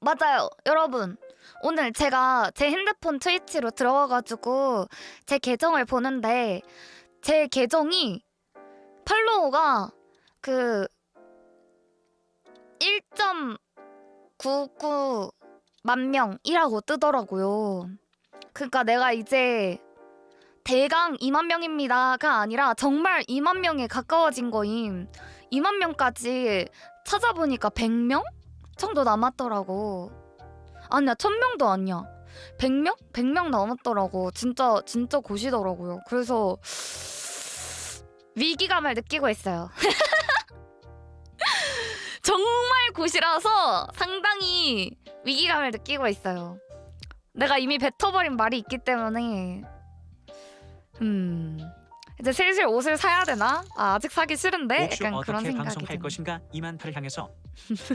맞아요. 여러분. 오늘 제가 제 핸드폰 트위치로 들어가가지고 제 계정을 보는데 제 계정이 팔로워가 그 1.99만 명이라고 뜨더라고요. 그러니까 내가 이제 대강 2만 명입니다가 아니라 정말 2만 명에 가까워진 거임. 2만 명까지 찾아보니까 100명 정도 남았더라고. 아니야, 1000명도 아니야. 100명? 100명 남았더라고. 진짜 진짜 고시더라고요. 그래서 위기감을 느끼고 있어요. 정말 고시라서 상당히 위기감을 느끼고 있어요. 내가 이미 뱉어버린 말이 있기 때문에 음 이제 슬슬 옷을 사야 되나? 아, 아직 사기 싫은데 옥슈 약간 그런 어떻게 생각이 방송할 드네. 것인가? 이만팔을 향해서